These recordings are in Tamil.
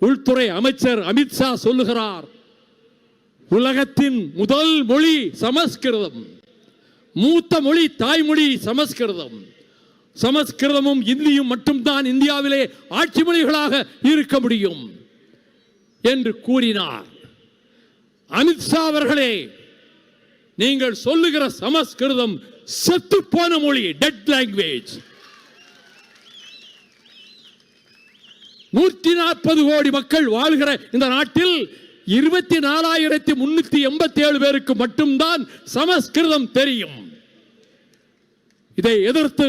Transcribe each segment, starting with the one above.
உள்துறை அமைச்சர் அமித்ஷா சொல்லுகிறார் உலகத்தின் முதல் மொழி சமஸ்கிருதம். மூத்த மொழி தாய்மொழி சமஸ்கிருதம். சமஸ்கிருதமும் இந்தியும் மட்டும்தான் இந்தியாவிலே ஆட்சி மொழிகளாக இருக்க முடியும். என்று கூறினார். அமித்ஷா அவர்களே நீங்கள் சொல்லுகிற சமஸ்கிருதம் செத்து போன மொழி டெட் லாங்குவேஜ் நூற்றி நாற்பது கோடி மக்கள் வாழ்கிற இந்த நாட்டில் இருபத்தி நாலாயிரத்தி முன்னூத்தி எண்பத்தி ஏழு பேருக்கு மட்டும்தான் சமஸ்கிருதம் தெரியும். இதை எதிர்த்து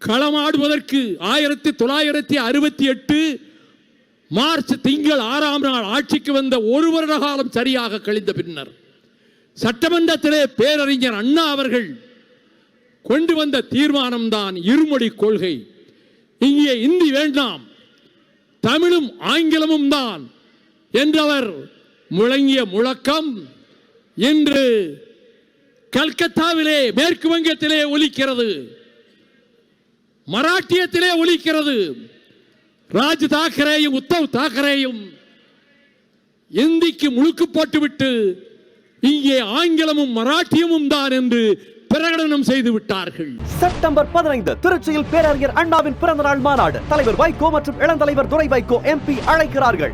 களமாடுவதற்கு ஆயிரத்தி தொள்ளாயிரத்தி அறுபத்தி எட்டு மார்ச் திங்கள் ஆறாம் நாள் ஆட்சிக்கு வந்த ஒரு வருட காலம் சரியாக கழிந்த பின்னர் சட்டமன்றத்திலே பேரறிஞர் அண்ணா அவர்கள் கொண்டு வந்த தீர்மானம்தான் இருமொழி கொள்கை. இங்கே இந்தி வேண்டாம். தமிழும் ஆங்கிலமும் தான் என்றவர் முழங்கிய முழக்கம் இன்று கல்கத்தாவிலே மேற்கு வங்கத்திலே ஒலிக்கிறது. மராட்டியத்திலே ஒலிக்கிறது. ராஜ் தாக்கரேயும் உத்தவ் தாக்கரேயும் இந்திக்கு முழுக்கு போட்டுவிட்டு இங்கே ஆங்கிலமும் மராட்டியமும் தான் என்று பிரகடனம் செய்து விட்டார்கள். செப்டம்பர் பதினைந்து திருச்சியில் பேரறிஞர் அண்ணாவின் பிறந்தநாள் மாநாடு. தலைவர் வைகோ மற்றும் இளந்தலைவர் துரை வைகோ எம்பி அழைக்கிறார்கள்.